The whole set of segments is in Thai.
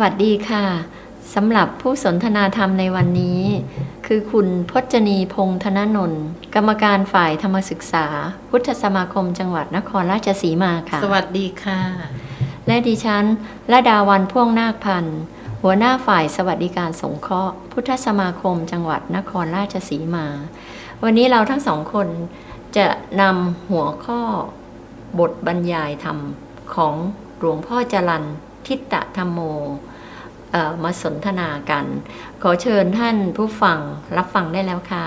วัสดีค่ะสำหรับผู้สนทนาธรรมในวันนี้ คือคุณพจนีพงษ์ธนนนท์กรรมการฝ่ายธรรมศึกษา พุทธสมาคมจังหวัดนครราชสีมาค่ะ สวัสดีค่ะ และดิฉันระดาวันพ่วงนาคพันธ์หัวหน้าฝ่ายสวัสดิการสงเคราะห์ พุทธสมาคมจังหวัดนครราชสีมา วันนี้เราทั้งสองคนจะนำหัวข้อบทบรรยายธรรมของหลวงพ่อจรัน ทิตตธรรมโมเอ่อมาสนทนากัน ขอเชิญท่านผู้ฟังรับฟังได้แล้วค่ะ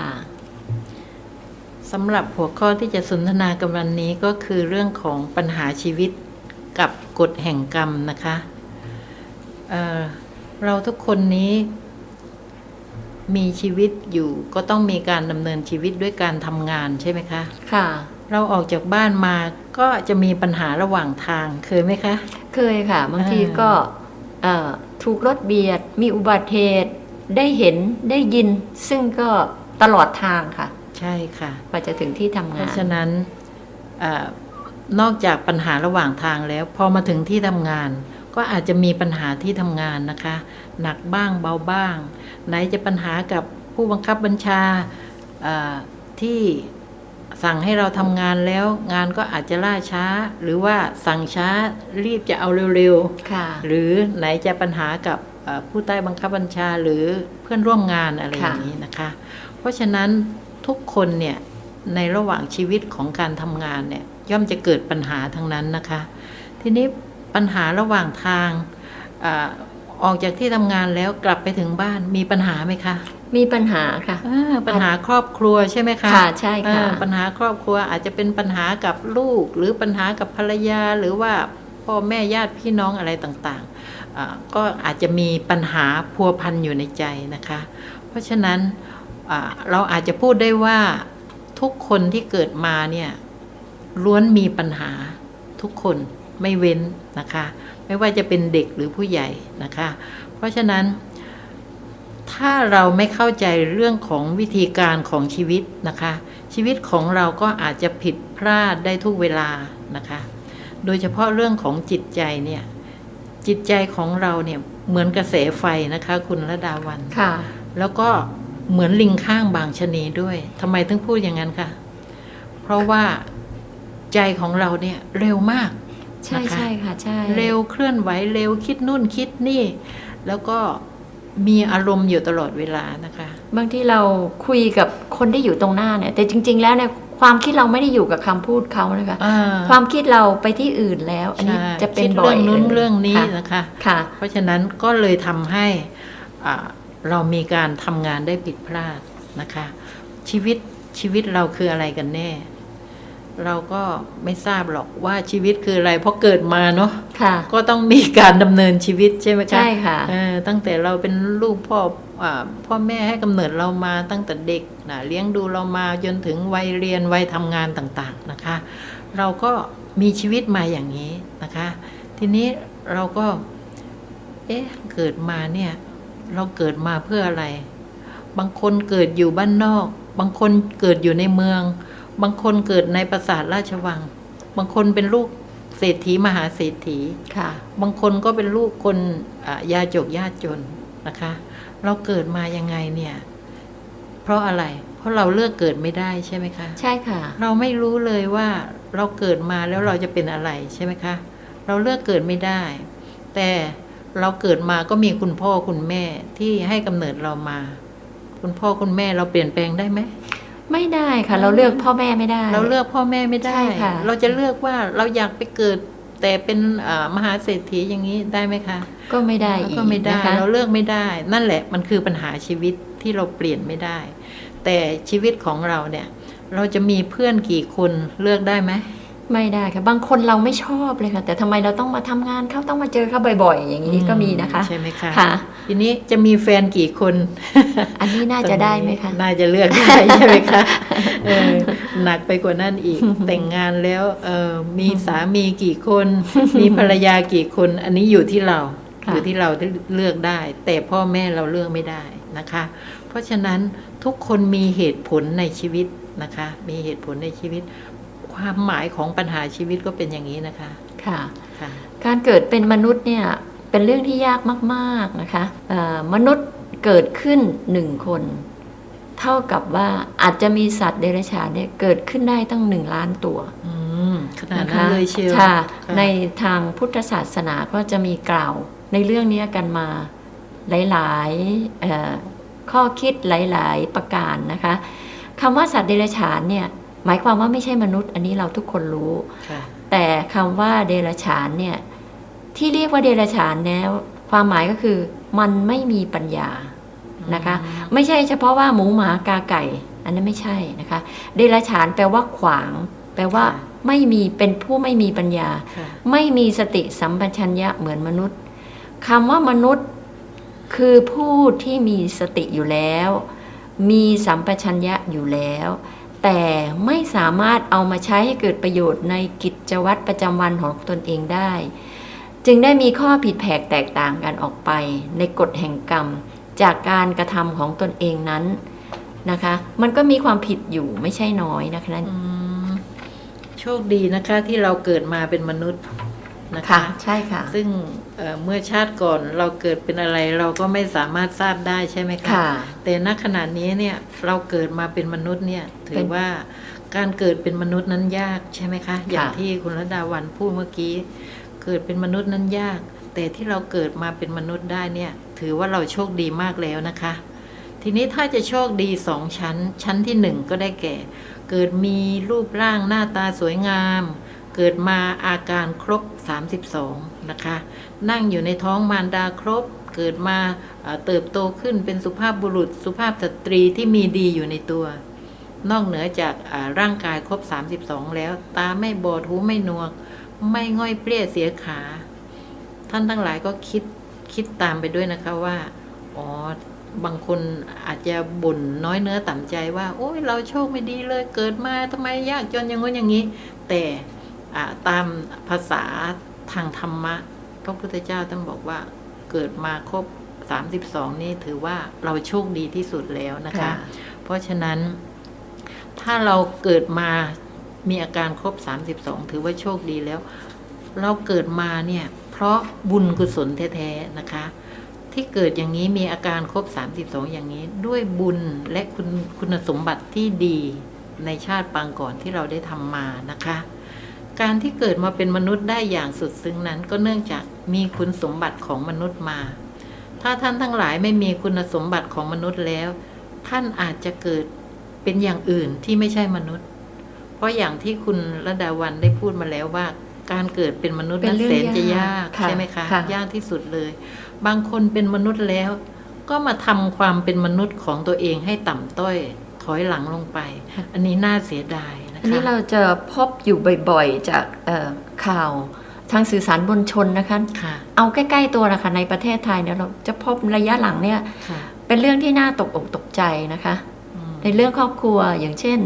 สำหรับหัวข้อที่จะสนทนากันวันนี้ก็คือเรื่องของปัญหาชีวิตกับกฎแห่งกรรมนะคะเอ่อเราทุกคนนี้มีชีวิตอยู่ก็ต้องมีการดำเนินชีวิตด้วยการทำงานใช่ไหมคะ ค่ะ เราออกจากบ้านมาก็จะมีปัญหาระหว่างทางเคยไหมคะ เคยค่ะ บางทีอ่าก็เอ่อถูกรถเบียด มีอุบัติเหตุได้เห็นได้ยิน ซึ่งก็ตลอดทางค่ะ ใช่ค่ะกว่าจะถึงที่ทำเพงานราะฉะนั้นเออนอกจากปัญหาระหว่างทางแล้ว พอมาถึงที่ทำงาน ก็อาจจะมีปัญหาที่ทำงานนะคะ หนักบ้างเบาบ้าง ไหนจะปัญหากับผู้บังคับบัญชาเอ่อที่ สั่งให้เราทำงานแล้ว งานก็อาจจะล่าช้า หรือว่าสั่งช้ารีบจะเอาเร็วๆค่ะหรือไหนจะปัญหากับเอ่อผู้ใต้บังคับบัญชาหรือเพื่อนร่วมงานอะไรอค่ะย่างนี้นะคะ เพราะฉะนั้นทุกคนเนี่ยในระหว่างชีวิตของการทำงานเนี่ยย่อมจะเกิดปัญหาทั้งนั้นนะคะ ทีนี้ปัญหาระหว่างทาง อาออกจากที่ทำงานแล้วกลับไปถึงบ้านมีปัญหาไหมคะมีปัญหาค่ะอ่าปัญหาครอบครัวใช่ไหมคะค่ะใช่ค่ะอ่าปัญหาครอบครัวอาจจะเป็นปัญหากับลูก หรือปัญหากับภรรยาหรือว่าพ่อแม่ญาติพี่น้องอะไรต่างๆอ่าก็อาจจะมีปัญหาพัวพันอยู่ในใจนะคะ เพราะฉะนั้นอ่าเราอาจจะพูดได้ว่าทุกคนที่เกิดมาเนี่ยล้วนมีปัญหาทุกคนไม่เว้นนะคะ ไม่ว่าจะเป็นเด็กหรือผู้ใหญ่นะคะ เพราะฉะนั้น ถ้าเราไม่เข้าใจเรื่องของวิธีการของชีวิตนะคะ ชีวิตของเราก็อาจจะผิดพลาดได้ทุกเวลานะคะ โดยเฉพาะเรื่องของจิตใจเนี่ย จิตใจของเราเนี่ยเหมือนกระแสไฟนะคะ คุณระดาวันค่ะ แล้วก็เหมือนลิงข้างบางชะนีด้วยทำไมถึงพูดอย่างนั้นคะเพราะว่าใจของเราเนี่ยเร็วมาก ใช่นะคะใช่ค่ะใช่เร็วเคลื่อนไหวเร็วคิดนู่นคิดนี่ แล้วก็มีอารมณ์อยู่ตลอดเวลานะคะ บางทีเราคุยกับคนที่อยู่ตรงหน้าเนี่ย แต่จริง ๆ แล้วเนี่ยความคิดเราไม่ได้อยู่กับคำพูดเขานะคะอ่าความคิดเราไปที่อื่นแล้ว อันนี้ใช่จะเป็นคิดบ่อยเรื่องนู้นลยเรื่องนี้ค่ะนะคะค่ะ เพราะฉะนั้นก็เลยทำให้อ่าเรามีการทำงานได้ผิดพลาดนะคะ ชีวิตชีวิตเราคืออะไรกันแน่ เราก็ไม่ทราบหรอกว่าชีวิตคืออะไร เพราะเกิดมาเนาะค่ะ ก็ต้องมีการดำเนินชีวิตใช่ไหมคะใช่ค่ะเออตั้งแต่เราเป็นลูกพ่ออาพ่อแม่ให้กำเนิดเรามาตั้งแต่เด็กนะเลี้ยงดูเรามาจนถึงวัยเรียนวัยทำงานต่างๆนะคะ เราก็มีชีวิตมาอย่างนี้นะคะ ทีนี้เราก็ เอ๊ะเกิดมาเนี่ย เราเกิดมาเพื่ออะไร บางคนเกิดอยู่บ้านนอก บางคนเกิดอยู่ในเมือง บางคนเกิดในปราสาทราชวัง บางคนเป็นลูกเศรษฐีมหาเศรษฐีค่ะ บางคนก็เป็นลูกคนอ่ายาจกยากจนนะคะ เราเกิดมายังไงเนี่ย เพราะอะไร เพราะเราเลือกเกิดไม่ได้ใช่ไหมคะ ใช่ค่ะ เราไม่รู้เลยว่าเราเกิดมาแล้วเราจะเป็นอะไรใช่ไหมคะ เราเลือกเกิดไม่ได้ แต่เราเกิดมาก็มีคุณพ่อคุณแม่ที่ให้กำเนิดเรามา คุณพ่อคุณแม่เราเปลี่ยนแปลงได้ไหม ไม่ได้ค่ะ เราเลือกพ่อแม่ไม่ได้ เราเลือกพ่อแม่ไม่ได้ใช่ค่ะเราจะเลือกว่าเราอยากไปเกิดแต่เป็นอ่ามหาเศรษฐีอย่างนี้ได้ไหมคะ ก็ไม่ได้อีกก็ไม่ได้นะคะเราเลือกไม่ได้ นั่นแหละมันคือปัญหาชีวิตที่เราเปลี่ยนไม่ได้ แต่ชีวิตของเราเนี่ย เราจะมีเพื่อนกี่คนเลือกได้ไหม ไม่ได้ค่ะบางคนเราไม่ชอบเลยค่ะ แต่ทำไมเราต้องมาทำงานเขาต้องมาเจอเขาบ่อยๆ อย่างนี้ก็มีนะคะใช่ไหมคะค่ะ ทีนี้จะมีแฟนกี่คน อันนี้น่าจะได้ไหมคะน่าจะเลือกได้ใช่ไหมคะเออหนักไปกว่านั้นอีกแต่งงานแล้วเออมีสามีกี่คน มีภรรยากี่คน อันนี้อยู่ที่เราค่ะอยู่ที่เราที่เลือกได้ แต่พ่อแม่เราเลือกไม่ได้นะคะ เพราะฉะนั้นทุกคนมีเหตุผลในชีวิตนะคะ มีเหตุผลในชีวิต ความหมายของปัญหาชีวิตก็เป็นอย่างนี้นะคะ ค่ะ ค่ะ การเกิดเป็นมนุษย์เนี่ยเปเป็นเรื่องที่ยากมากๆนะคะเอ่อมนุษย์เกิดขึ้นหนึ่งคน เท่ากับว่าอาจจะมีสัตว์เดรัจฉานเนี่ยเกิดขึ้นได้ตั้งหนึ่งล้านตัวอืมขนาดนะนั้นคะเลยเชียวค่ะค่ะ ในทางพุทธศาสนาก็จะมีกล่าวในเรื่องนี้กันมาหลายๆเอ่อข้อคิดหลาย ๆ ประการนะคะคำว่าสัตว์เดรัจฉานเนี่ย หมายความว่าไม่ใช่มนุษย์ อันนี้เราทุกคนรู้ค่ะแต่คำว่าเดรัจฉานเนี่ยที่เรียกว่าเดรัจฉานแล้วความหมายก็คือ มันไม่มีปัญญานะคะ ไม่ใช่เฉพาะว่าหมูหมากาไก่ อันนั้นไม่ใช่นะคะ เดรัจฉานแปลว่าขวาง แปลว่าค่ะไม่มีเป็นผู้ไม่มีปัญญาค่ะไม่มีสติสัมปชัญญะเหมือนมนุษย์คำว่ามนุษย์คือผู้ที่มีสติอยู่แล้ว มีสัมปชัญญะอยู่แล้ว แต่ไม่สามารถเอามาใช้ให้เกิดประโยชน์ในกิจวัตรประจำวันของตนเองได้ จึงได้มีข้อผิดแผกแตกต่างกันออกไป ในกฎแห่งกรรม จากการกระทำของตนเองนั้นนะคะ มันก็มีความผิดอยู่ไม่ใช่น้อยนะคะนั่นโชคดีนะคะที่เราเกิดมาเป็นมนุษย์ นะคะค่ะใช่ค่ะ ซึ่งเอ่อเมื่อชาติก่อนเราเกิดเป็นอะไรเราก็ไม่สามารถทราบได้ใช่ไหมคะค่ะแต่ณขณะนี้เนี่ยเราเกิดมาเป็นมนุษย์เนี่ยถืเป็อนว่าการเกิดเป็นมนุษย์นั้นยากใช่ไหมคะ อย่างค่ะที่คุณรดาวันพูดเมื่อกี้ เกิดเป็นมนุษย์นั้นยาก แต่ที่เราเกิดมาเป็นมนุษย์ได้เนี่ย ถือว่าเราโชคดีมากแล้วนะคะ ทีนี้ถ้าจะโชคดีสองชั้น ชั้นที่หนึ่งก็ได้แก่ เกิดมีรูปร่างหน้าตาสวยงาม เกิดมาอาการครบ 32 นะคะ นั่งอยู่ในท้องมารดาครบ เกิดมาเติบโตขึ้นเป็นสุภาพบุรุษ สุภาพสตรีที่มีดีอยู่ในตัว นอกเหนือจากร่างกายครบ 32 แล้ว ตาไม่บอดหูไม่หนวก ไม่ง่อยเปรี้ยเสียขา ท่านทั้งหลายก็คิดคิดตามไปด้วยนะคะว่าอ๋อบางคนอาจจะบ่นน้อยเนื้อต่ำใจว่า โอ้ยเราโชคไม่ดีเลยเกิดมาทำไมยากจนอย่างงู้นอย่างนี้ แต่ ตามภาษาทางธรรมะ พระพุทธเจ้าต้องบอกว่าเกิดมาครบ 32 นี่ถือว่าเราโชคดีที่สุดแล้วนะคะค่ะเพราะฉะนั้น ถ้าเราเกิดมามีอาการครบ 32 ถือว่าโชคดีแล้ว เราเกิดมาเนี่ย เพราะบุญกุศลแท้ๆนะคะ ที่เกิดอย่างนี้มีอาการครบ 32 อย่างนี้ ด้วยบุญและคุณคุณสมบัติที่ดีในชาติปางก่อนที่เราได้ทำมานะคะ การที่เกิดมาเป็นมนุษย์ได้อย่างสุดซึ้งนั้นก็เนื่องจากมีคุณสมบัติของมนุษย์มา ถ้าท่านทั้งหลายไม่มีคุณสมบัติของมนุษย์แล้ว ท่านอาจจะเกิดเป็นอย่างอื่นที่ไม่ใช่มนุษย์ เพราะอย่างที่คุณระดาวันได้พูดมาแล้วว่า การเกิดเป็นมนุษย์เป็นนั้นเรื่องแสนจะยากค่ะใช่ไหมคะค่ะยากที่สุดเลย บางคนเป็นมนุษย์แล้ว ก็มาทำความเป็นมนุษย์ของตัวเองให้ต่ำต้อยถอยหลังลงไป อันนี้น่าเสียดายนะ อันนี้คะเราจะพบอยู่บ่อยๆ จากเอ่อข่าวทางสื่อสารมวลชนนะคะค่ะเอาใกล้ๆตัวนะคะในประเทศไทยเนี่ยเราจะพบระยะหลังเนี่ยค่ะเป็นเรื่องที่น่าตกอกตกใจนะคะอืมในเรื่องครอบครัวอย่างเช่น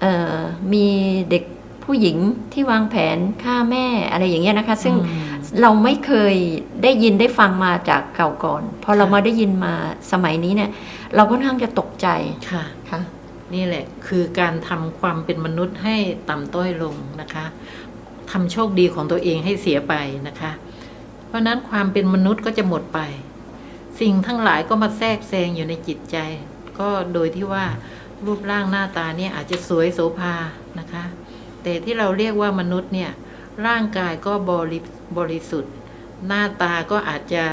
เอ่อมีเด็กผู้หญิงที่วางแผนฆ่าแม่อะไรอย่างเงี้ยนะคะ ซึ่งอืมเราไม่เคยได้ยินได้ฟังมาจากเก่าก่อนพอเราค่ะมาได้ยินมาสมัยนี้เนี่ย เราค่อนข้างจะตกใจค่ะค่ะ นี่แหละคือการทำความเป็นมนุษย์ให้ต่ำต้อยลงนะคะทำโชคดีของตัวเองให้เสียไปนะคะ เพราะนั้นความเป็นมนุษย์ก็จะหมดไป สิ่งทั้งหลายก็มาแทรกแซงอยู่ในจิตใจ ก็โดยที่ว่ารูปร่างหน้าตาเนี่ยอาจจะสวยโสภานะคะ แต่ที่เราเรียกว่ามนุษย์เนี่ยร่างกายก็บริบริสุทธิ์ หน้าตาก็อาจจะ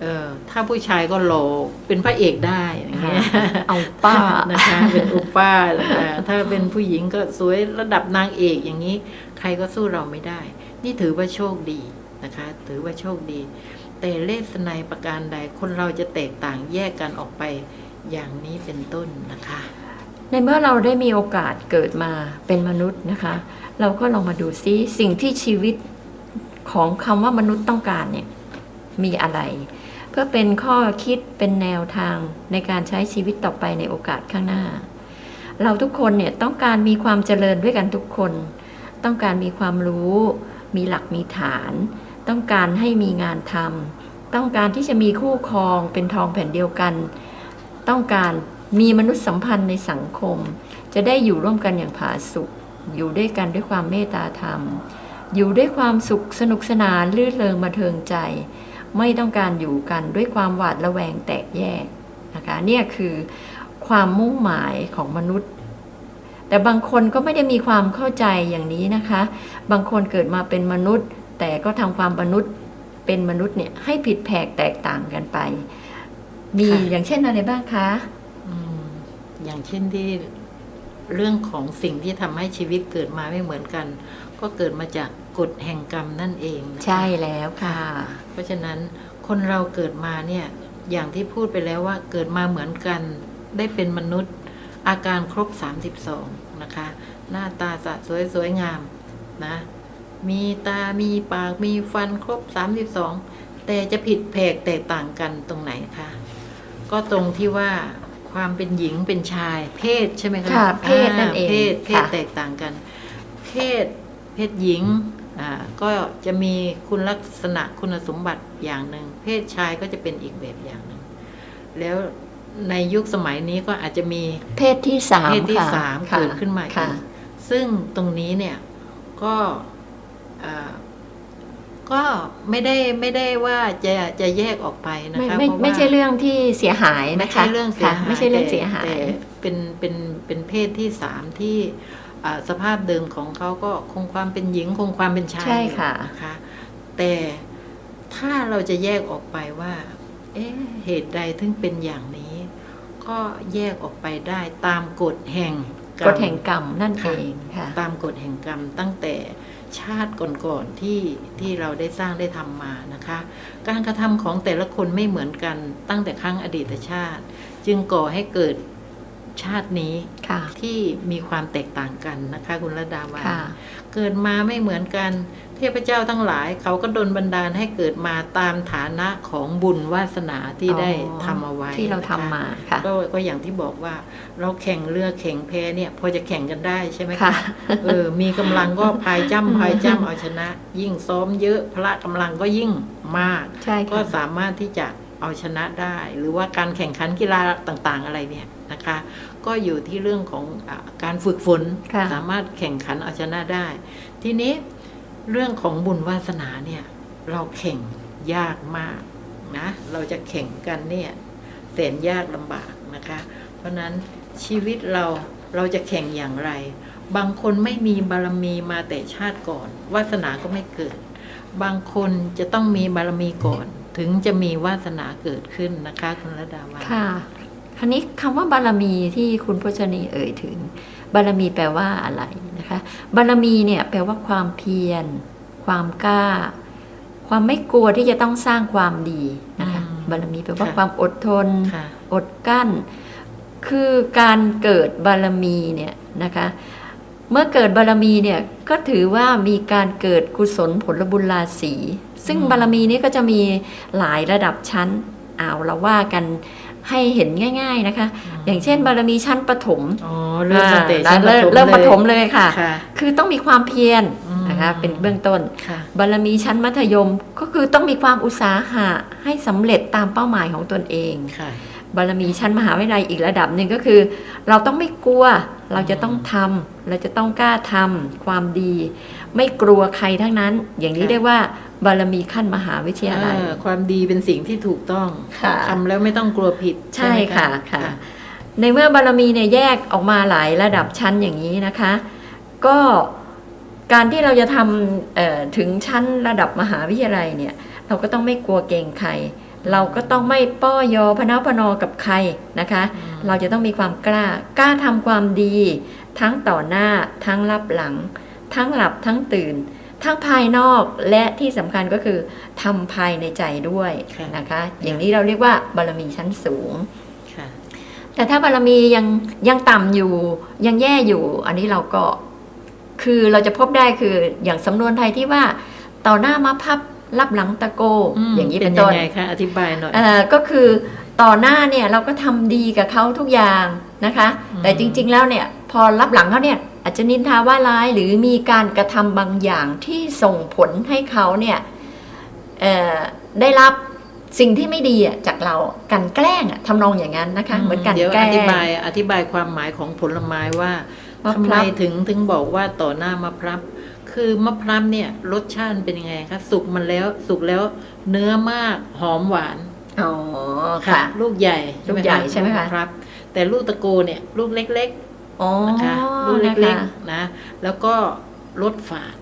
เอ่อถ้าผู้ชายก็หล่อเป็นพระเอกได้อย่างเงี้ยเอาป้านะคะเป็นอุป้าอ่าถ้าเป็นผู้หญิงก็สวยระดับนางเอกอย่างนี้ ใครก็สู้เราไม่ได้ นี่ถือว่าโชคดีนะคะ ถือว่าโชคดี แต่เลสในยประการใดคนเราจะแตกต่างแยกกันออกไปอย่างนี้เป็นต้นนะคะ ในเมื่อเราได้มีโอกาสเกิดมาเป็นมนุษย์นะคะ เราก็ลองมาดูซิสิ่งที่ชีวิตของคำว่ามนุษย์ต้องการเนี่ยมีอะไร เพื่อเป็นข้อคิดเป็นแนวทางในการใช้ชีวิตต่อไปในโอกาสข้างหน้า เราทุกคนเนี่ยต้องการมีความเจริญด้วยกันทุกคน ต้องการมีความรู้ มีหลักมีฐาน ต้องการให้มีงานทำต้องการที่จะมีคู่ครองเป็นทองแผ่นเดียวกัน ต้องการมีมนุษยสัมพันธ์ในสังคม จะได้อยู่ร่วมกันอย่างผาสุกอยู่ด้วยกันด้วยความเมตตาธรรม อยู่ด้วยความสุขสนุกสนานลื่นเริงมาเทิงใจ ไม่ต้องการอยู่กันด้วยความหวาดระแวงแตกแยกนะคะเนี่ยคือความมุ่งหมายของมนุษย์ แต่บางคนก็ไม่ได้มีความเข้าใจอย่างนี้นะคะ บางคนเกิดมาเป็นมนุษย์ แต่ก็ทำความมนุษย์เป็นมนุษย์เนี่ยให้ผิดแผกแตกต่างกันไป มีค่ะอย่างเช่นอะไรบ้างคะอืมอย่างเช่นที่เรื่องของสิ่งที่ทำให้ชีวิตเกิดมาไม่เหมือนกัน ก็เกิดมาจาก กฎแห่งกรรมนั่นเองนะคะใช่แล้วค่ะ เพราะฉะนั้นคนเราเกิดมาเนี่ยอย่างที่พูดไปแล้วว่าเกิดมาเหมือนกันได้เป็นมนุษย์อาการครบ 32 นะคะ หน้าตาสะสวยสวยงามนะ มีตามีปากมีฟันครบ 32 แต่จะผิดแผกแตกต่างกันตรงไหนคะก็ตรงที่ว่าความเป็นหญิงเป็นชาย เพศใช่ไหมคะค่ะเพศนั่นเองาเพศเพศค่ะแตกต่างกัน เพศเพศหญิงอ่า ก็จะมีคุณลักษณะคุณสมบัติอย่างหนึ่ง เพศชายก็จะเป็นอีกแบบอย่างหนึ่ง แล้วในยุคสมัยนี้ก็อาจจะมีเพศที่สามเพศที่ค่ะสามค่ะเกิดขึ้นมาอีค่ะกซึ่งตรงนี้เนี่ยก็อ่าก็ไม่ได้ไม่ได้ว่าจะจะแยกออกไปนะไม่คะไม่เพราะว่าไม่ใช่เรื่องที่เสียหายไม่นะคะใช่เรื่องเสียค่ะหายไม่ใช่เรื่องเสียหาแต่ยแต่เป็นเป็นเป็นเพศที่สามที่อ่า สภาพเดิมของเขาก็คงความเป็นหญิงคงความเป็นชายใช่อยู่ค่ะนะคะแต่ถ้าเราจะแยกออกไปว่า เอ๊ะเหตุใดถึงเป็นอย่างนี้ ก็แยกออกไปได้ตามกฎแห่งรรมกฎแห่งกรรมนั่นเอค่ะงค่ะตามกฎแห่งกรรมตั้งแต่ชาติก่อนๆที่ที่เราได้สร้างได้ทำมานะคะ การกระทำของแต่ละคนไม่เหมือนกันตั้งแต่ครั้งอดีตชาติ จึงก่อให้เกิด ชาตินี้ค่ะที่มีความแตกต่างกันนะคะคุณระดาวันค่ะเกิดมาไม่เหมือนกัน เทพเจ้าทั้งหลาย เขาก็ดลบันดาลให้เกิดมาตามฐานะของบุญวาสนาที่ได้ทำเอาไว้ที่เราทำนะคะมาค่ะก็ก็อย่างที่บอกว่าเราแข่งเรือแข่งแพเนี่ยพอจะแข่งกันได้ใช่ไหมค่ะเออมีกำลังก็พายจ้ำพายจ้ำเอาชนะ ยิ่งซ้อมเยอะพละกำลังก็ยิ่งมากใช่ก็ค่ะสามารถที่จะเอาชนะได้ หรือว่าการแข่งขันกีฬาต่างๆอะไรเนี่ย นะคะ ก็อยู่ที่เรื่องของอาการฝึกฝนค่ะสามารถแข่งขันเอาชนะได้ ทีนี้เรื่องของบุญวาสนาเนี่ยเราแข่งยากมากนะเราจะแข่งกันเนี่ยแสนยากลำบากนะคะ เพราะฉะนั้นชีวิตเราเราจะแข่งอย่างไร บางคนไม่มีบารมีมาแต่ชาติก่อน วาสนาก็ไม่เกิด บางคนจะต้องมีบารมีก่อน ถึงจะมีวาสนาเกิดขึ้นนะคะคุณระดาวันค่ะ คราวนี้คำว่าบารมีที่คุณพจนีเอ่ยถึง บารมีแปลว่าอะไรนะคะ บารมีเนี่ยแปลว่าความเพียร ความกล้า ความไม่กลัวที่จะต้องสร้างความดีนะคะอืมบารมีแปลว่าค่ะความอดทนค่ะอดกั้น คือการเกิดบารมีเนี่ยนะคะเมื่อเกิดบารมีเนี่ยก็ถือว่ามีการเกิดกุศลผลบุญราศีซึ่งอืมบารมีนี้ก็จะมีหลายระดับชั้นเอาเราว่ากัน ให้เห็นง่าย ๆนะคะ อย่างเช่นบารมีชั้นปฐมอ๋อเริ่มตั้งแต่อ่าชั้นเริ่มเริ่มปฐมเลยเลยค่ะค่ะ คือต้องมีความเพียรอืมนะคะเป็นเบื้องต้นค่ะบารมีชั้นมัธยมก็คือต้องมีความอุตสาหะให้สำเร็จตามเป้าหมายของตนเองค่ะบารมีชั้นมหาวิทยาลัยอีกระดับหนึ่งก็คือ เราต้องไม่กลัวเราจะต้องทำเราจะต้องกล้าทำความดี ไม่กลัวใครทั้งนั้น อย่างนี้ค่ะเรียกว่า บารมีขั้นมหาวิทยาลัยเออความดีเป็นสิ่งที่ถูกต้องค่ะทำแล้วไม่ต้องกลัวผิดใช่ไหมค่ะค่ะ ในเมื่อบารมีเนี่ยแยกออกมาหลายระดับชั้นอย่างนี้นะคะ ก็การที่เราจะทำเอ่อถึงชั้นระดับมหาวิทยาลัยเนี่ย เราก็ต้องไม่กลัวเกรงใคร เราก็ต้องไม่ป้อยอพนาพนอกับใครนะคะอืมเราจะต้องมีความกล้ากล้าทำความดี ทั้งต่อหน้าทั้งรับหลัง ทั้งหลับทั้งตื่น ทั้งภายนอกและที่สำคัญก็คือทำภายในใจด้วยค่ะนะคะ อย่างนี้เราเรียกว่าบารมีชั้นสูงค่ะแต่ถ้าบารมียังยังต่ำอยู่ยังแย่อยู่ อันนี้เราก็คือเราจะพบได้คืออย่างสำนวนไทยที่ว่าต่อหน้ามาพับรับหลังตะโก อย่างนี้เป็นต้นยังไงคะอธิบายหน่อยเอ่อก็คือต่อหน้าเนี่ยเราก็ทำดีกับเขาทุกอย่างนะคะอืมแต่จริง ๆแล้วเนี่ยพอรับหลังเขาเนี่ย อาจจะนินทาว่าร้ายหรือมีการกระทำบางอย่างที่ส่งผลให้เขาเนี่ยเอ่อได้รับสิ่งที่ไม่ดีอะจากเรากลันแกล้งอะทำนองอย่างนั้นนะคะ เหมือนกันเดี๋ยวแกล้องธิบายอธิบายความหมายของผลไม้ว่าว่าทำไมพลับถึงถึงบอกว่าต่อหน้ามาพรับคือมะพร้าวเนี่ยรสชาติเป็นยังไงคะสุกมันแล้วสุกแล้วเนื้อมากหอมหวานอ๋อค่ะ ลูกใหญ่ลูกใหญ่ใช่ไหมคะครับ แต่ลูกตะโกเนี่ยลูกเล็กอ๋อๆ นะคะลูกนะเล็กคะๆนะ แล้วก็รสฝาด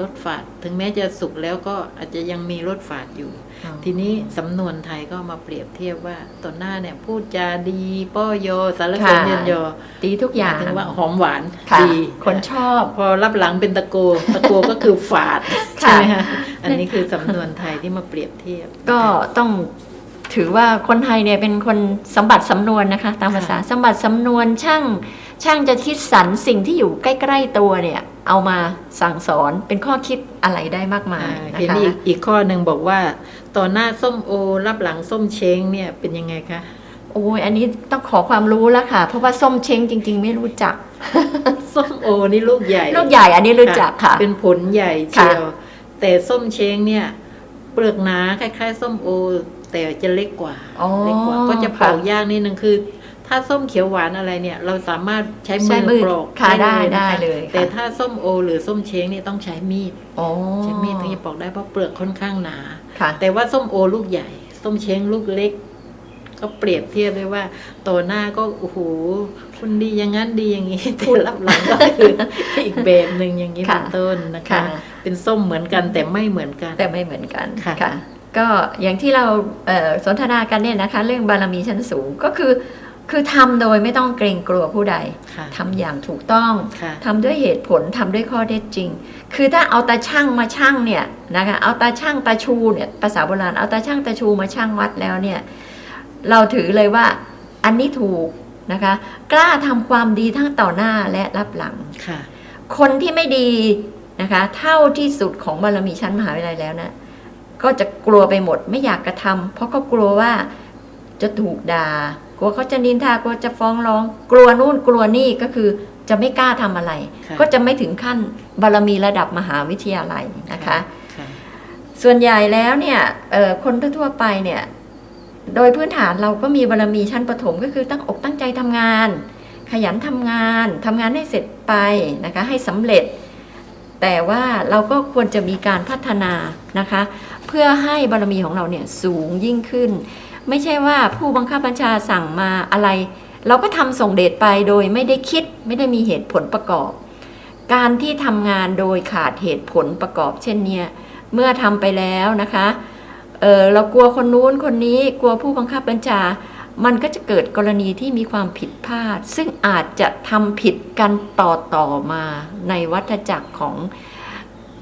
รสฝาด ถึงแม้จะสุกแล้วก็อาจจะยังมีรสฝาดอยู่อ๋อทีนี้สำนวนไทยก็มาเปรียบเทียบว่าตอนหน้าเนี่ยพูดจาดี ป้อโยสารเสริญเยินยอดีทุกอย่างหมถึงว่าหอมหวานค่ะดีคนชอบ พอรับหลังเป็นตะโก ตะโกก็คือฝาดค่ะใช่ไหมคะอันนี้คือสำนวนไทยที่มาเปรียบเทียบ ก็ต้อง ถือว่าคนไทยเนี่ยเป็นคนสมบัติสำนวนนะคะ ตามภาษาสมบัติสำนวนช่างช่างจะคิดสรรสิ่งที่อยู่ใกล้ ๆ ตัวเนี่ย เอามาสั่งสอนเป็นข้อคิดอะไรได้มากมายอ่านะเห็นคะอีกอีกข้อหนึ่งบอกว่าต่อหน้าส้มโอรับหลังส้มเช้งเนี่ยเป็นยังไงคะโอ้ยอันนี้ต้องขอความรู้แล้วค่ะ เพราะว่าส้มเช้งจริง ๆ ไม่รู้จัก ส้มโอนี่ลูกใหญ่ ลูกใหญ่อันนี้รู้จักค่ะ เป็นผลใหญ่เชียว แต่ส้มเช้งเนี่ย เปลือกหนาคล้ายๆ ส้มโอ แต่จะเล็กกว่าอ๋อเล็กกว่าก็จะปค่ะอกยากนิดนึงคือ ถ้าส้มเขียวหวานอะไรเนี่ย เราสามารถใช้ใช้มืมืออปลอกค่ะได้เลยนะคะได้เลยค่ะ แต่ถ้าส้มโอ หรือส้มเช้งเนี่ยต้องใช้มีดอ๋อใช้มีดถึงจะปอกได้เพราะเปลือกค่อนข้างหนา ค่ะ แต่ว่าส้มโอลูกใหญ่ ส้มเช้งลูกเล็ก ก็เปรียบเทียบเลยว่าโตหน้าก็โอ้โหคุณดีอย่างนั้นดีอย่างนี้ แต่รับหลังก็คืออีกแบบหนึ่งอย่างนี้ค่ะเป็นต้นนะคะ ค่ะ เป็นส้มเหมือนกันแต่ไม่เหมือนกัน แต่ไม่เหมือนกันค่ะ ก็อย่างที่เราเอ่อสนทนากันเนี่ยนะคะ เรื่องบารมีชั้นสูงก็คือคือทำโดยไม่ต้องเกรงกลัวผู้ใดค่ะทำอย่างถูกต้องค่ะทำด้วยเหตุผลทำด้วยข้อเท็จจริง คือถ้าเอาตาช่างมาช่างเนี่ยนะคะเอาตาช่างตาชูเนี่ยภาษาโบราณเอาตาช่างตาชูมาช่างวัดแล้วเนี่ยเราถือเลยว่าอันนี้ถูกนะคะ กล้าทำความดีทั้งต่อหน้าและรับหลังค่ะคนที่ไม่ดีนะคะ เท่าที่สุดของบารมีชั้นมหาวิทยาลัยแล้วนะ ก็จะกลัวไปหมดไม่อยากกระทำเพราะเขากลัวว่าจะถูกด่ากลัวเขาจะนินทากลัวจะฟ้องร้อง กลัวนู่นกลัวนี่ก็คือจะไม่กล้าทำอะไรค่ะก็จะไม่ถึงขั้นบารมีระดับมหาวิทยาลัยนะคะค่ะส่วนใหญ่แล้วเนี่ยเอ่อคนทั่วๆไปเนี่ยโดยพื้นฐานเราก็มีบารมีชั้นประถมก็คือตั้งอกตั้งใจทำงาน ขยันทำงานทำงานให้เสร็จไปนะคะให้สำเร็จ แต่ว่าเราก็ควรจะมีการพัฒนานะคะ เพื่อให้บารมีของเราเนี่ยสูงยิ่งขึ้น ไม่ใช่ว่าผู้บังคับบัญชาสั่งมาอะไร เราก็ทำส่งเดชไปโดยไม่ได้คิดไม่ได้มีเหตุผลประกอบ การที่ทำงานโดยขาดเหตุผลประกอบ เช่นเนี้ยเมื่อทำไปแล้วนะคะเออเรากลัวคนนู้นคนนี้กลัวผู้บังคับบัญชา มันก็จะเกิดกรณีที่มีความผิดพลาด ซึ่งอาจจะทำผิดกันต่อต่อมาในวัฏจักรของ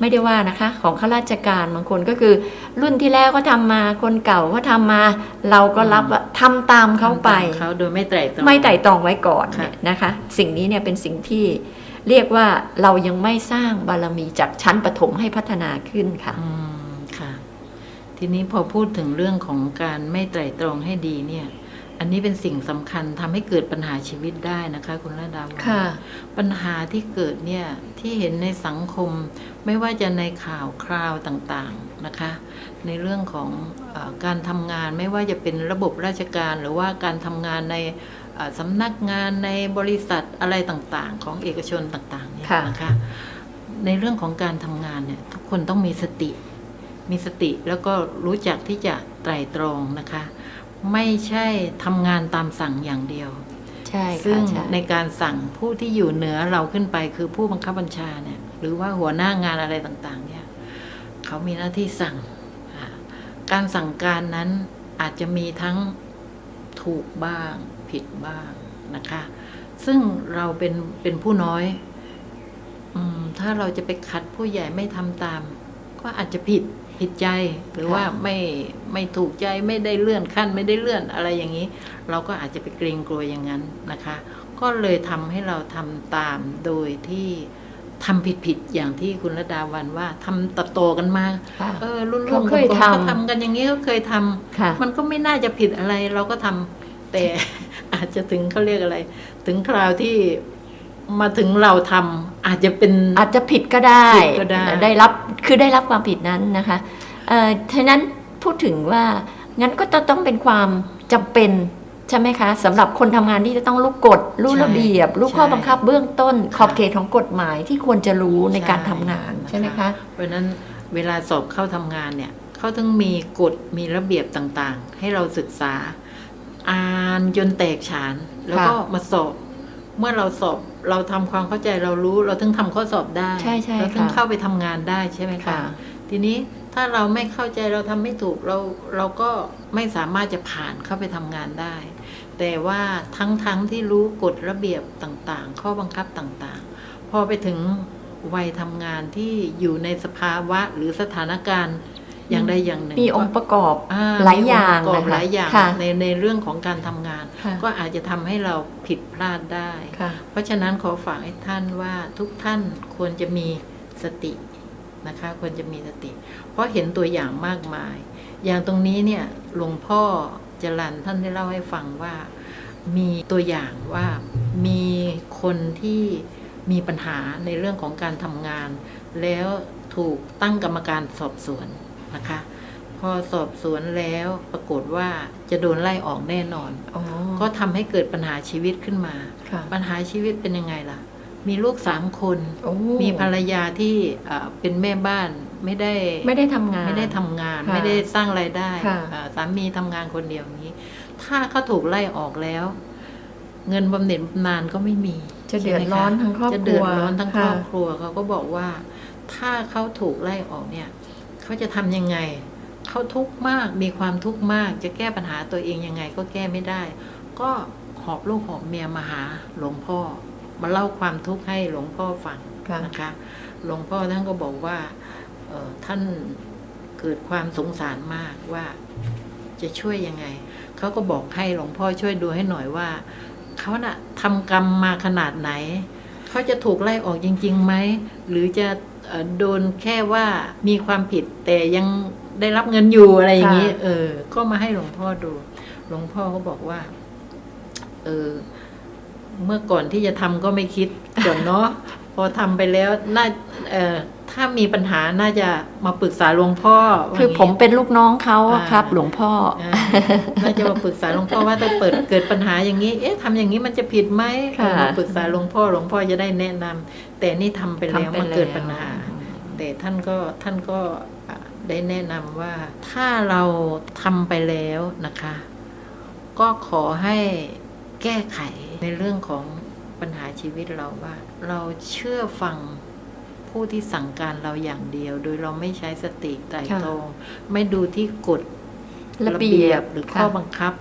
ไม่ได้ว่านะคะ ของข้าราชการบางคนก็คือ รุ่นที่แล้วก็ทำมาคนเก่าก็ทำมา เราก็รับว่าทำตามเขาไปทำตมเขาโดยไม่ไตร่ตรองไม่ไต่ตรองไว้ก่อนค่ะเนี่ยนะคะ สิ่งนี้เนี่ยเป็นสิ่งที่เรียกว่าเรายังไม่สร้างบารมีจากชั้นปฐมให้พัฒนาขึ้นค่ะอืมค่ะ ทีนี้พอพูดถึงเรื่องของการไม่ไตร่ตรองให้ดีเนี่ย อันนี้เป็นสิ่งสำคัญทำให้เกิดปัญหาชีวิตได้นะคะ คุณระดาวันค่ะ ปัญหาที่เกิดเนี่ยที่เห็นในสังคมไม่ว่าจะในข่าวคราวต่างๆนะคะ ในเรื่องของเออการทำงานไม่ว่าจะเป็นระบบราชการหรือว่าการทำงานในเอ่อสำนักงานในบริษัทอะไรต่างๆ ของเอกชนต่างๆเนี่ยค่ะนะคะในเรื่องของการทำงานเนี่ยทุกคนต้องมีสติ มีสติแล้วก็รู้จักที่จะไตร่ตรองนะคะ ไม่ใช่ทำงานตามสั่งอย่างเดียว ใช่ซึ่งค่ะใช่ในการสั่งผู้ที่อยู่เหนือเราขึ้นไปคือผู้บังคับบัญชาเนี่ย หรือว่าหัวหน้างานอะไรต่างๆ เนี่ยเขามีหน้าที่สั่งอ่าการสั่งการนั้นอาจจะมีทั้งถูกบ้าง ผิดบ้างนะคะ ซึ่งเราเป็นเป็นผู้น้อยอืมถ้าเราจะไปขัดผู้ใหญ่ไม่ทำตาม ก็อาจจะผิด ผิดใจหรือค่ะว่าไม่ไม่ถูกใจไม่ได้เลื่อนขั้นไม่ได้เลื่อนอะไรอย่างนี้ เราก็อาจจะไปเกรงกลัวอย่างนั้นนะคะ ก็เลยทำให้เราทำตามโดยที่ทำผิดๆอย่างที่คุณระดาวันว่าทำตัดโตๆกันมาค่ะเออรุ่นๆเขาเคยก่อนๆทำเขาทำกันอย่างนี้เขาเคยทำค่ะมันก็ไม่น่าจะผิดอะไรเราก็ทำแต่อาจจะถึงเขาเรียกอะไร ถึงคราวที่ มาถึงเราทำอาจจะเป็น อาจจะผิดก็ได้ผิดก็ได้ ได้รับคือได้รับความผิดนั้นนะคะเอ่อฉะนั้นพูดถึงว่างั้นก็จะต้องเป็นความจำเป็นใช่ไหมคะสำหรับคนทำงานที่จะต้องรู้กฎรู้ใช่ระเบียบ รู้ข้อใช่บังคับเบื้องต้น ขอบค่ะเขตของกฎหมายที่ควรจะรู้ในการทำงานใช่ใช่ไหมนะคะคะเพราะฉะนั้นเวลาสอบเข้าทำงานเนี่ยเขาต้องมีกฎมีระเบียบต่างๆ ให้เราศึกษา อ่านจนแตกฉาน แล้วก็มาสอบ เมื่อเราสอบ เราทำความเข้าใจเรารู้เราถึงทำข้อสอบได้ใช่ใช่เราถึงค่ะเข้าไปทำงานได้ใช่ไหมคะค่ะทีนี้ถ้าเราไม่เข้าใจเราทำไม่ถูกเราเราก็ไม่สามารถจะผ่านเข้าไปทำงานได้ แต่ว่าทั้งทั้งที่รู้กฎระเบียบต่างๆ ข้อบังคับต่างๆ พอไปถึงวัยทำงานที่อยู่ในสภาวะหรือสถานการณ์ อย่างใดอย่างหนึ่งมีองค์ประกอบอ่หลายอย่างมีองค์ประกอบนะคะหลายอย่างค่ะในในเรื่องของการทำงานค่ะก็อาจจะทำให้เราผิดพลาดได้ค่ะเพราะฉะนั้นขอฝากให้ท่านว่าทุกท่านควรจะมีสตินะคะควรจะมีสติ เพราะเห็นตัวอย่างมากมาย อย่างตรงนี้เนี่ยหลวงพ่อจรันท่านได้เล่าให้ฟังว่า มีตัวอย่างว่ามีคนที่มีปัญหาในเรื่องของการทำงาน แล้วถูกตั้งกรรมการสอบสวน นะคะ พอสอบสวนแล้วปรากฏว่าจะโดนไล่ออกแน่นอนอ๋อก็ทำให้เกิดปัญหาชีวิตขึ้นมาค่ะปัญหาชีวิตเป็นยังไงล่ะ มีลูกสามคนโอ้มีภรรยาที่เอ่อเป็นแม่บ้านไม่ได้ไม่ได้ทำงานไม่ได้ทำงานค่ะไม่ได้สร้างรายได้ค่ะอ่าสามีทำงานคนเดียวนี้ ถ้าเขาถูกไล่ออกแล้ว เงินบำเหน็จบำนาญก็ไม่มีจะเดือดร้อนทั้งครอบครัวจะเดือดร้อนทั้งครอบค่ะครัวเขาก็บอกว่า ถ้าเขาถูกไล่ออกเนี่ย เขาจะทำยังไง เขาทุกข์มากมีความทุกข์มาก จะแก้ปัญหาตัวเองยังไงก็แก้ไม่ได้ ก็หอบลูกหอบเมียมาหาหลวงพ่อ มาเล่าความทุกข์ให้หลวงพ่อฟังค่ะนะคะหลวงพ่อท่านก็บอกว่าเอ่อท่านเกิดความสงสารมากว่าจะช่วยยังไง เขาก็บอกให้หลวงพ่อช่วยดูให้หน่อยว่า เขาน่ะทำกรรมมาขนาดไหน เขาจะถูกไล่ออกจริงๆไหม หรือจะเอ่อ โดนแค่ว่ามีความผิดแต่ยังได้รับเงินอยู่อะไรอย่างนี้ค่ะเออ ก็มาให้หลวงพ่อดู หลวงพ่อก็บอกว่า เออ เมื่อก่อนที่จะทำก็ไม่คิดก่อนเนาะพอทำไปแล้วน่าเอ่อ ถ้ามีปัญหาน่าจะมาปรึกษาหลวงพ่อว่าคืองี้ผมเป็นลูกน้องเขาอะอ่าครับ หลวงพ่ออ่าน่าจะมาปรึกษาหลวงพ่อว่าถ้าเปิดเกิดปัญหาอย่างนี้ เอ๊ะทำอย่างนี้มันจะผิดไหมค่ะมาปรึกษาหลวงพ่อหลวงพ่อจะได้แนะนำแต่นี่ทำไปแล้วทำไปมันเกิดแล้วปัญหา แต่ท่านก็ท่านก็อะได้แนะนำว่าถ้าเราทำไปแล้วนะคะ ก็ขอให้แก้ไขในเรื่องของปัญหาชีวิตเราว่า เราเชื่อฟัง ผู้ที่สั่งการเราอย่างเดียว โดยเราไม่ใช้สติไตรค่ะตรองไม่ดูที่กฎระเบียบหรือค่ะข้อบังคับ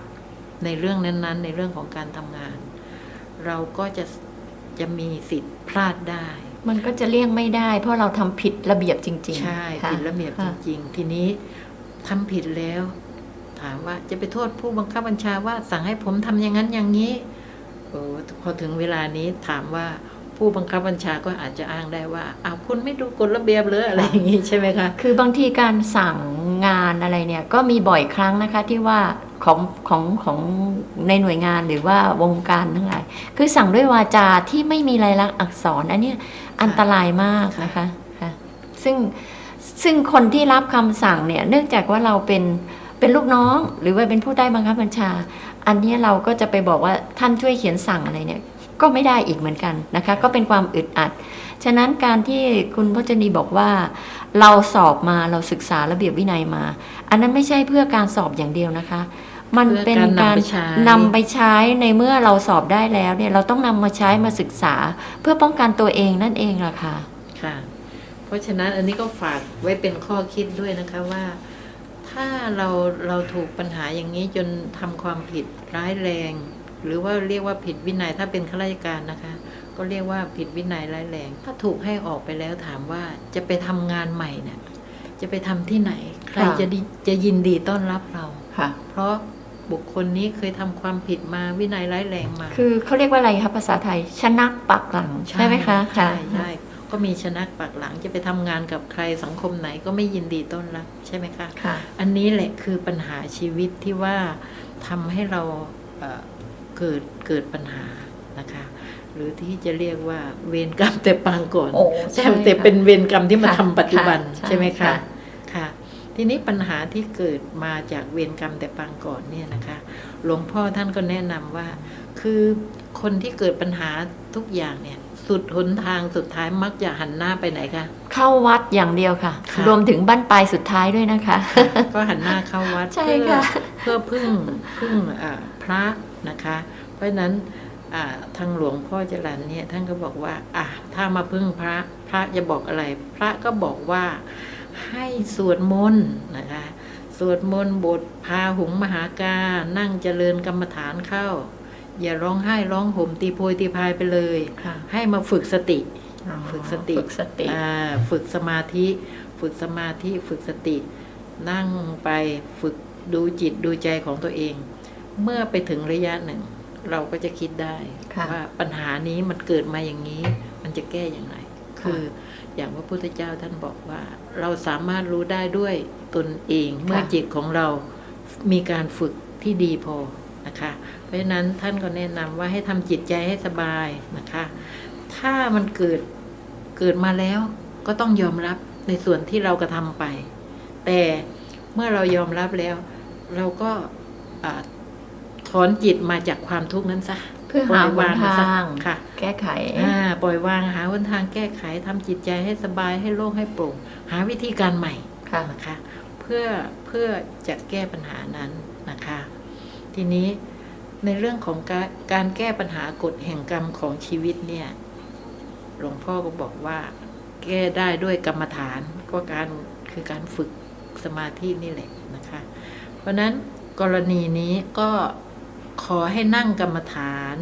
ในเรื่องนั้นๆ ในเรื่องของการทำงาน เราก็จะจะมีสิทธิ์พลาดได้ มันก็จะเลี่ยงไม่ได้ เพราะเราทำผิดระเบียบจริง ๆ ใช่ค่ผิดระเบียบจค่ะริง ๆ ทีนี้ทำผิดแล้ว ถามว่าจะไปโทษผู้บังคับบัญชาว่าสั่งให้ผมทำอย่างนั้นอย่างนี้โอ้พอถึงเวลานี้ถามว่า ผู้บังคับบัญชาก็อาจจะอ้างได้ว่าอ้าวคุณไม่ดูกฎระเบียบเลยอะไรอย่างนี้ใช่ไหมคะ คือบางทีการสั่งงานอะไรเนี่ยก็มีบ่อยครั้งนะคะที่ว่าของของของในหน่วยงานหรือว่าวงการทั้งหลายคือสั่งด้วยวาจาที่ไม่มีลายลักษณ์อักษรอันนี้อันตรายมากนะคะค่ะซึ่งซึ่งคนที่รับคำสั่งเนี่ยเนื่องจากว่าเราเป็นเป็นลูกน้อง หรือว่าเป็นผู้ใต้บังคับบัญชา อันนี้เราก็จะไปบอกว่าท่านช่วยเขียนสั่งอะไรเนี่ย ก็ไม่ได้อีกเหมือนกันนะคะก็เป็นความอึดอัด ฉะนั้นการที่คุณพจนีบอกว่า เราสอบมาเราศึกษาระเบียบวินัยมา อันนั้นไม่ใช่เพื่อการสอบอย่างเดียวนะคะ มันเป็นเพื่อการการนำไปใช้นำไปใช้ในเมื่อเราสอบได้แล้วเนี่ยเราต้องนำมาใช้มาศึกษา เพื่อป้องกันตัวเองนั่นเองล่ะค่ะค่ะเพราะฉะนั้นอันนี้ก็ฝากไว้เป็นข้อคิดด้วยนะคะว่าถ้าเราเราถูกปัญหาอย่างนี้จนทำความผิดร้ายแรง หรือว่าเรียกว่าผิดวินัยถ้าเป็นข้าราชการนะคะ ก็เรียกว่าผิดวินัยร้ายแรง ถ้าถูกให้ออกไปแล้วถามว่าจะไปทำงานใหม่เนี่ยจะไปทำที่ไหน ใครค่ะจะดีจะยินดีต้อนรับเราค่ะ เพราะบุคคลนี้เคยทำความผิดมาวินัยร้ายแรงมา คือเขาเรียกว่าอะไรคะภาษาไทย ชนักปักหลังใช่ไหมคะใช่ค่ะใช่ก็มีชนักปักหลังจะไปทำงานกับใครสังคมไหนก็ไม่ยินดีต้อนรับใช่ไหมคะค่ะ อันนี้แหละคือปัญหาชีวิตที่ว่าทำให้เรา เอ่อเกิดเกิดปัญหานะคะ หรือที่จะเรียกว่าเวรกรรมแต่ปางก่อนโอ้ใช่แต่แต่ค่ะเป็นเวรกรรมที่มาค่ะทำปัจจุบันค่ะใช่ไหมค่ะคะค่ะ ทีนี้ปัญหาที่เกิดมาจากเวรกรรมแต่ปางก่อนเนี่ยนะคะ หลวงพ่อท่านก็แนะนำว่า คือคนที่เกิดปัญหาทุกอย่างเนี่ยสุดหนทางสุดท้ายมักจะหันหน้าไปไหนคะเข้าวัดอย่างเดียวค่ะค่ะรวมถึงบ้านปลายสุดท้ายด้วยนะคะ ก็หันหน้าเข้าวัดใช่เพื่อค่ะเพื่อพึ่งพึ่งอ่าพระ นะคะ เพราะฉะนั้นอ่าทางหลวงพ่อจรันเนี่ยท่านก็บอกว่าอะถ้ามาพึ่งพระพระจะบอกอะไร พระก็บอกว่าให้สวดมนต์นะคะสวดมนต์บทพาหุงมหากานั่งเจริญกรรมฐานเข้า อย่าร้องไห้ร้องห่มตีโพยตีพายไปเลยค่ะให้มาฝึกสติ ฝึกสติฝึกสติอ่าฝึกสมาธิ ฝึกสมาธิฝึกสติ นั่งไปฝึกดูจิตดูใจของตัวเอง เมื่อไปถึงระยะหนึ่ง เราก็จะคิดได้ค่ะว่าปัญหานี้มันเกิดมาอย่างนี้ มันจะแก้อย่างไร คืออย่างพระพุทธเจ้าท่านบอกว่า เราสามารถรู้ได้ด้วยตนเองเมื่อจิตของเรามีการฝึกที่ดีพอนะคะ เพราะฉะนั้นท่านก็แนะนำว่าให้ทำจิตใจให้สบายนะคะ ถ้ามันเกิดเกิดมาแล้วก็ต้องยอมรับในส่วนที่เรากระทำไป แต่เมื่อเรายอมรับแล้ว เราก็ อ่าถอนจิตมาจากความทุกข์นั้นซะเพื่อหาหนทางค่ะ แก้ไขอ่าปล่อยวางหาหนทางแก้ไขทำจิตใจให้สบายให้โล่งให้โปร่ง หาวิธีการใหม่ค่ะนะคะเพื่อเพื่อจะแก้ปัญหานั้นนะคะ ทีนี้ในเรื่องของการการแก้ปัญหากฎแห่งกรรมของชีวิตเนี่ยหลวงพ่อก็บอกว่า แก้ได้ด้วยกรรมฐานก็การคือการฝึกสมาธินี่แหละนะคะ เพราะฉะนั้นกรณีนี้ก็ ขอให้นั่งกรรมฐาน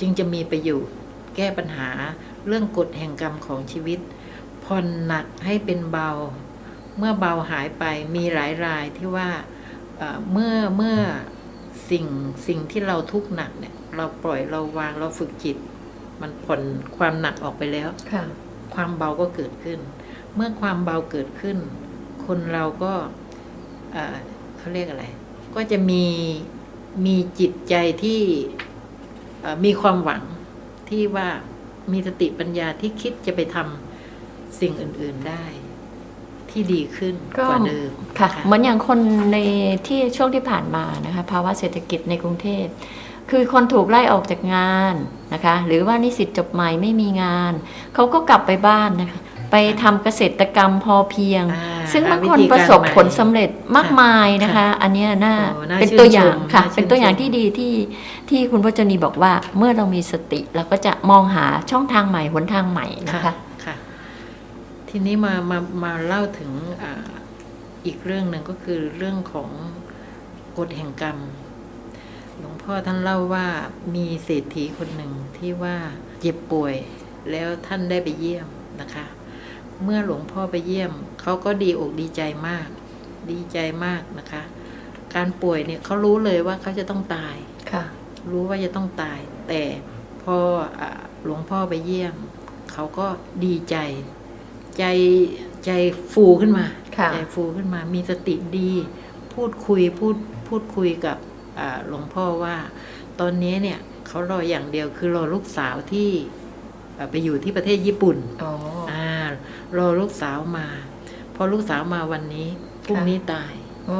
จึงจะมีประโยชน์ แก้ปัญหาเรื่องกฎแห่งกรรมของชีวิตผ่อนหนักให้เป็นเบา เมื่อเบาหายไปมีหลายรายที่ว่าเอ่อเมื่อเมื่อสิ่งสิ่งที่เราทุกข์หนักเนี่ย เราปล่อยเราวางเราฝึกจิต มันผ่อนความหนักออกไปแล้วค่ะ ความเบาก็เกิดขึ้น เมื่อความเบาเกิดขึ้น คนเราก็เอ่อเขาเรียกอะไร ก็จะมี มีจิตใจที่เอ่อมีความหวังที่ว่ามีสติปัญญาที่คิดจะไปทำสิ่งอื่น ๆได้ที่ดีขึ้นก็กว่าเดิมค่ะนเหมือนอย่างคนในที่ช่วงที่ผ่านมานะคะภาวะเศรษฐกิจในกรุงเทพคือคนถูกไล่ออกจากงานนะคะ หรือว่านิสิตจบใหม่ไม่มีงาน เขาก็กลับไปบ้านนะคะ ไปทำเกษตรกรรมพอเพียงอ่าซึ่งบางหวิคนธีประสบกาใหม่ผลสำเร็จมากมายนะคะค่ะอันเนี้ยน่าโอ้น่าเป็นชื่นตัวอย่างชมค่ะน่าชื่นเป็นตัวอย่างชมที่ดีที่ที่คุณพจนีบอกว่าเมื่อเรามีสติเราก็จะมองหาช่องทางใหม่หนทางใหม่นะคะค่ะ ทีนี้มามามาเล่าถึงอ่าอีกเรื่องหนึ่งก็คือเรื่องของกฎแห่งกรรมหลวงพ่อท่านเล่าว่ามีเศรษฐีคนหนึ่งที่ว่าเจ็บป่วย แล้วท่านได้ไปเยี่ยมนะคะ เมื่อหลวงพ่อไปเยี่ยม เขาก็ดีอกดีใจมาก ดีใจมากนะคะ การป่วยเนี่ยเขารู้เลยว่าเขาจะต้องตายค่ะ รู้ว่าจะต้องตาย แต่พออาหลวงพ่อไปเยี่ยม เขาก็ดีใจ ใจใจฟูขึ้นมาค่ะใจฟูขึ้นมามีสติดี พูดคุยพูดพูดคุยกับอ่าหลวงพ่อว่า ตอนนี้เนี่ยเขารออย่างเดียวคือรอลูกสาวที่อ่าไปอยู่ที่ประเทศญี่ปุ่นอ๋ออ่า รอลูกสาวมา พอลูกสาวมาวันนี้พรุ่งค่ะนี้ตายอื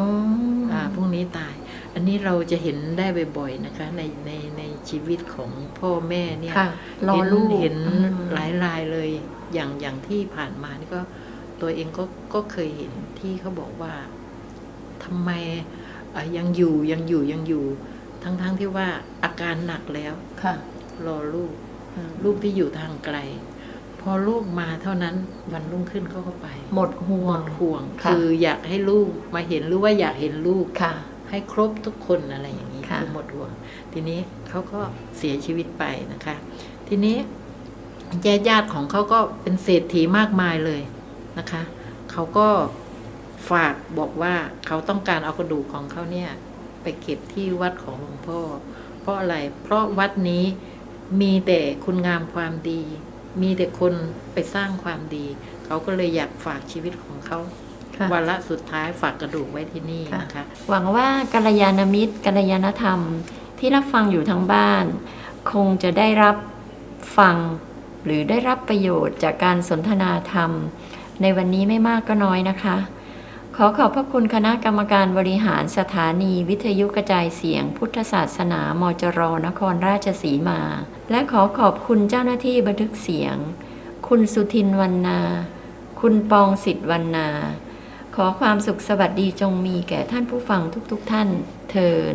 มอ่าพรุ่งนี้ตาย อันนี้เราจะเห็นได้บ่อยๆนะคะ ในในในชีวิตของพ่อแม่เนี่ยค่ะรอเห็นลูกเห็นอืมหลายรายเลยอย่างอย่างที่ผ่านมานี่ก็ตัวเองก็ก็เคยเห็นที่เขาบอกว่าทำไมอะยังอยู่ยังอยู่ยังอยู่ ทั้งๆที่ว่าอาการหนักแล้วค่ะ รอลูกอืมลูกที่อยู่ทางไกลพ อลูกมาเท่านั้นวันรุ่งขึ้นเขาก็ไป หมดห่วหมงดห่วงค่ะคืออยากให้ลูกมาเห็นหรือว่าอยากเห็นลูกค่ะ ให้ครบทุกคนอะไรอย่างนี้ค่ะคือหมดห่วง ทีนี้เขาก็เสียชีวิตไปนะคะ ทีนี้ญาติญาติของเขาก็เป็นเศรษฐีมากมายเลยนะคะเขาก็ฝากบอกว่าเขาต้องการเอากระดูกของเขาเนี่ย ไปเก็บที่วัดของหลวงพ่อ เพราะอะไร เพราะวัดนี้มีแต่คุณงามความดี มีแต่คนไปสร้างความดี เขาก็เลยอยากฝากชีวิตของเขาค่ะวันละสุดท้ายฝากกระดูกไว้ที่นี่นะคะ หวังว่ากัลยาณมิตรกัลยาณธรรม ที่รับฟังอยู่ทางบ้าน คงจะได้รับฟังหรือได้รับประโยชน์จากการสนทนาธรรม ในวันนี้ไม่มากก็น้อยนะคะข ขอขอบพระคุณคณะกรรมการบริหารสถานีวิทยุกระจายเสียงพุทธศาสนามจรนครราชสีมา และขอขอบคุณเจ้าหน้าที่บันทึกเสียง คุณสุทินวันนา คุณปองสิทธิ์วันนา ขอความสุขสวัสดีจงมีแก่ท่านผู้ฟังทุกๆทท่าน เทิน